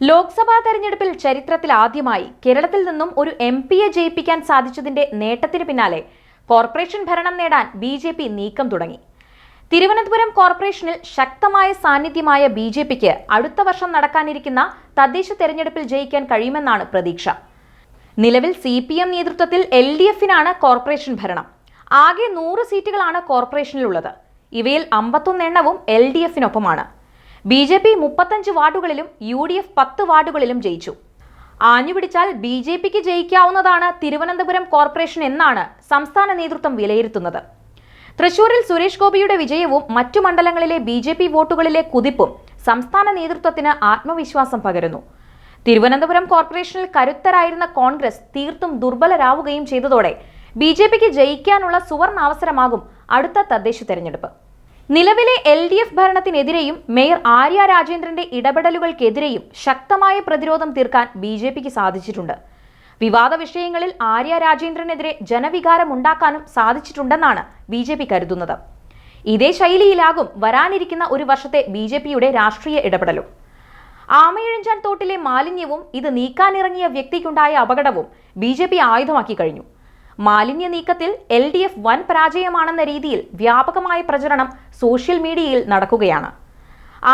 ലോക്സഭാ തെരഞ്ഞെടുപ്പിൽ ചരിത്രത്തിൽ ആദ്യമായി കേരളത്തിൽ നിന്നും ഒരു എം പിയെ ജയിപ്പിക്കാൻ സാധിച്ചതിന്റെ നേട്ടത്തിന് പിന്നാലെ കോർപ്പറേഷൻ ഭരണം നേടാൻ ബി ജെ പി നീക്കം തുടങ്ങി. തിരുവനന്തപുരം കോർപ്പറേഷനിൽ ശക്തമായ സാന്നിധ്യമായ ബി ജെ പിക്ക് അടുത്ത വർഷം നടക്കാനിരിക്കുന്ന തദ്ദേശ തെരഞ്ഞെടുപ്പിൽ ജയിക്കാൻ കഴിയുമെന്നാണ് പ്രതീക്ഷ. നിലവിൽ സി പി എം നേതൃത്വത്തിൽ എൽ ഡി എഫിനാണ് കോർപ്പറേഷൻ ഭരണം. ആകെ നൂറ് സീറ്റുകളാണ് കോർപ്പറേഷനിലുള്ളത്. ഇവയിൽ അമ്പത്തൊന്നെണ്ണവും എൽ ഡി എഫിനൊപ്പമാണ്. ബി ജെ പി മുപ്പത്തഞ്ച് വാർഡുകളിലും യു ഡി എഫ് പത്ത് വാർഡുകളിലും ജയിച്ചു. ആഞ്ഞുപിടിച്ചാൽ ബി ജെ പിക്ക് ജയിക്കാവുന്നതാണ് തിരുവനന്തപുരം കോർപ്പറേഷൻ എന്നാണ് സംസ്ഥാന നേതൃത്വം വിലയിരുത്തുന്നത്. തൃശൂരിൽ സുരേഷ് ഗോപിയുടെ വിജയവും മറ്റു മണ്ഡലങ്ങളിലെ ബി ജെ പി വോട്ടുകളിലെ കുതിപ്പും സംസ്ഥാന നേതൃത്വത്തിന് ആത്മവിശ്വാസം പകരുന്നു. തിരുവനന്തപുരം കോർപ്പറേഷനിൽ കരുത്തരായിരുന്ന കോൺഗ്രസ് തീർത്തും ദുർബലരാവുകയും ചെയ്തതോടെ ബി ജെ പിക്ക് ജയിക്കാനുള്ള സുവർണ അവസരമാകും അടുത്ത തദ്ദേശ തെരഞ്ഞെടുപ്പ്. നിലവിലെ എൽ ഡി എഫ് ഭരണത്തിനെതിരെയും മേയർ ആര്യ രാജേന്ദ്രന്റെ ഇടപെടലുകൾക്കെതിരെയും ശക്തമായ പ്രതിരോധം തീർക്കാൻ ബി ജെ പിക്ക് സാധിച്ചിട്ടുണ്ട്. വിവാദ വിഷയങ്ങളിൽ ആര്യ രാജേന്ദ്രനെതിരെ ജനവികാരം ഉണ്ടാക്കാനും സാധിച്ചിട്ടുണ്ടെന്നാണ് ബി ജെ പി കരുതുന്നത്. ഇതേ ശൈലിയിലാകും വരാനിരിക്കുന്ന ഒരു വർഷത്തെ ബി ജെ പിയുടെ രാഷ്ട്രീയ ഇടപെടലും. ആമയിഴഞ്ചാൻ തോട്ടിലെ മാലിന്യവും ഇത് നീക്കാനിറങ്ങിയ വ്യക്തിക്കുണ്ടായ അപകടവും ബി ജെ പി ആയുധമാക്കി കഴിഞ്ഞു. മാലിന്യ നീക്കത്തിൽ എൽ ഡി എഫ് വൻ പരാജയമാണെന്ന രീതിയിൽ വ്യാപകമായ പ്രചരണം സോഷ്യൽ മീഡിയയിൽ നടക്കുകയാണ്.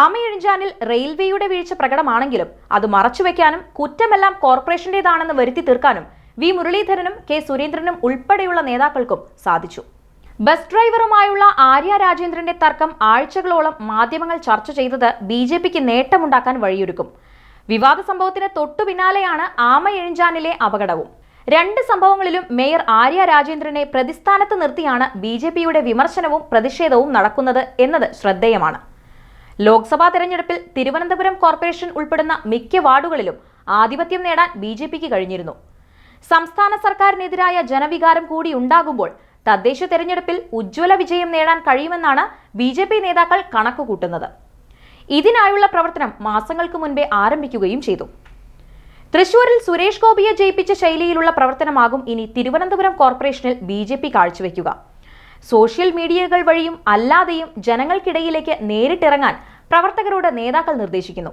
ആമയഴിഞ്ചാനിൽ റെയിൽവേയുടെ വീഴ്ച പ്രകടമാണെങ്കിലും അത് മറച്ചുവെക്കാനും കുറ്റമെല്ലാം കോർപ്പറേഷന്റേതാണെന്ന് വരുത്തി തീർക്കാനും വി മുരളീധരനും കെ സുരേന്ദ്രനും ഉൾപ്പെടെയുള്ള നേതാക്കൾക്കും സാധിച്ചു. ബസ് ഡ്രൈവറുമായുള്ള ആര്യ രാജേന്ദ്രന്റെ തർക്കം ആഴ്ചകളോളം മാധ്യമങ്ങൾ ചർച്ച ചെയ്തത് ബി ജെ പിക്ക് നേട്ടമുണ്ടാക്കാൻ വഴിയൊരുക്കും. വിവാദ സംഭവത്തിന് തൊട്ടു പിന്നാലെയാണ് ആമയെഴിഞ്ചാനിലെ അപകടവും. രണ്ട് സംഭവങ്ങളിലും മേയർ ആര്യ രാജേന്ദ്രനെ പ്രതിസ്ഥാനത്ത് നിർത്തിയാണ് ബി ജെ പിയുടെ വിമർശനവും പ്രതിഷേധവും നടക്കുന്നത് എന്നത് ശ്രദ്ധേയമാണ്. ലോക്സഭാ തെരഞ്ഞെടുപ്പിൽ തിരുവനന്തപുരം കോർപ്പറേഷൻ ഉൾപ്പെടുന്ന മിക്ക വാർഡുകളിലും ആധിപത്യം നേടാൻ ബി ജെ പിക്ക് കഴിഞ്ഞിരുന്നു. സംസ്ഥാന സർക്കാരിനെതിരായ ജനവികാരം കൂടി ഉണ്ടാകുമ്പോൾ തദ്ദേശ തെരഞ്ഞെടുപ്പിൽ ഉജ്ജ്വല വിജയം നേടാൻ കഴിയുമെന്നാണ് ബി ജെ പി നേതാക്കൾ കണക്കുകൂട്ടുന്നത്. ഇതിനായുള്ള പ്രവർത്തനം മാസങ്ങൾക്ക് മുൻപേ ആരംഭിക്കുകയും ചെയ്തു. തൃശൂരിൽ സുരേഷ് ഗോപിയെ ജയിപ്പിച്ച ശൈലിയിലുള്ള പ്രവർത്തനമാകും ഇനി തിരുവനന്തപുരം കോർപ്പറേഷനിൽ ബി ജെ പി കാഴ്ചവെക്കുക. സോഷ്യൽ മീഡിയകൾ വഴിയും അല്ലാതെയും ജനങ്ങൾക്കിടയിലേക്ക് നേരിട്ടിറങ്ങാൻ പ്രവർത്തകരോട് നേതാക്കൾ നിർദ്ദേശിക്കുന്നു.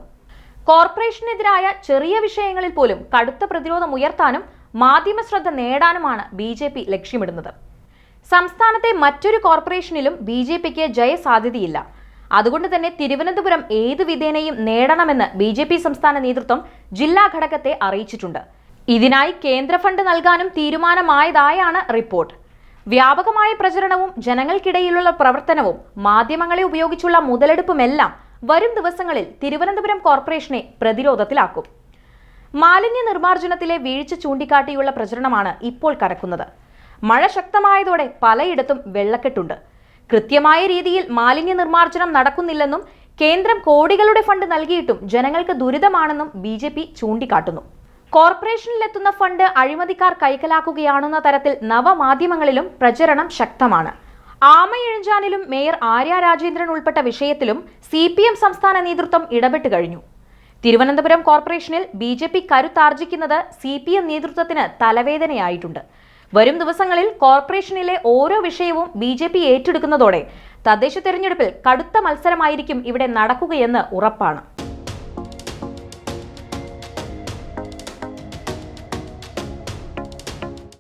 കോർപ്പറേഷനെതിരായ ചെറിയ വിഷയങ്ങളിൽ പോലും കടുത്ത പ്രതിരോധം ഉയർത്താനും മാധ്യമ ശ്രദ്ധ നേടാനുമാണ് ബി ജെ പി ലക്ഷ്യമിടുന്നത്. സംസ്ഥാനത്തെ മറ്റൊരു കോർപ്പറേഷനിലും ബി ജെ പിക്ക് ജയസാധ്യതയില്ല. അതുകൊണ്ട് തന്നെ തിരുവനന്തപുരം ഏത് വിധേനയും നേടണമെന്ന് ബി ജെ പി സംസ്ഥാന നേതൃത്വം ജില്ലാ ഘടകത്തെ അറിയിച്ചിട്ടുണ്ട്. ഇതിനായി കേന്ദ്ര ഫണ്ട് നൽകാനും തീരുമാനമായതായാണ് റിപ്പോർട്ട്. വ്യാപകമായ പ്രചരണവും ജനങ്ങൾക്കിടയിലുള്ള പ്രവർത്തനവും മാധ്യമങ്ങളെ ഉപയോഗിച്ചുള്ള മുതലെടുപ്പുമെല്ലാം വരും ദിവസങ്ങളിൽ തിരുവനന്തപുരം കോർപ്പറേഷനെ പ്രതിരോധത്തിലാക്കും. മാലിന്യ നിർമ്മാർജനത്തിലെ വീഴ്ച ചൂണ്ടിക്കാട്ടിയുള്ള പ്രചരണമാണ് ഇപ്പോൾ കടക്കുന്നത്. മഴ ശക്തമായതോടെ പലയിടത്തും വെള്ളക്കെട്ടുണ്ട്. കൃത്യമായ രീതിയിൽ മാലിന്യ നിർമ്മാർജനം നടക്കുന്നില്ലെന്നും കേന്ദ്രം കോടികളുടെ ഫണ്ട് നൽകിയിട്ടും ജനങ്ങൾക്ക് ദുരിതമാണെന്നും ബി ജെ പി ചൂണ്ടിക്കാട്ടുന്നു. കോർപ്പറേഷനിലെത്തുന്ന ഫണ്ട് അഴിമതിക്കാർ കൈക്കലാക്കുകയാണെന്ന തരത്തിൽ നവമാധ്യമങ്ങളിലും പ്രചരണം ശക്തമാണ്. ആമയിഴഞ്ചാനിലും മേയർ ആര്യ രാജേന്ദ്രൻ ഉൾപ്പെട്ട വിഷയത്തിലും സി പി എം സംസ്ഥാന നേതൃത്വം ഇടപെട്ട് കഴിഞ്ഞു. തിരുവനന്തപുരം കോർപ്പറേഷനിൽ ബി ജെ പി കരുത്താർജിക്കുന്നത് സി പി എം നേതൃത്വത്തിന് തലവേദനയായിട്ടുണ്ട്. വരും ദിവസങ്ങളിൽ കോർപ്പറേഷനിലെ ഓരോ വിഷയവും ബി ജെ പി ഏറ്റെടുക്കുന്നതോടെ തദ്ദേശ തെരഞ്ഞെടുപ്പിൽ കടുത്ത മത്സരമായിരിക്കും ഇവിടെ നടക്കുകയെന്ന് ഉറപ്പാണ്.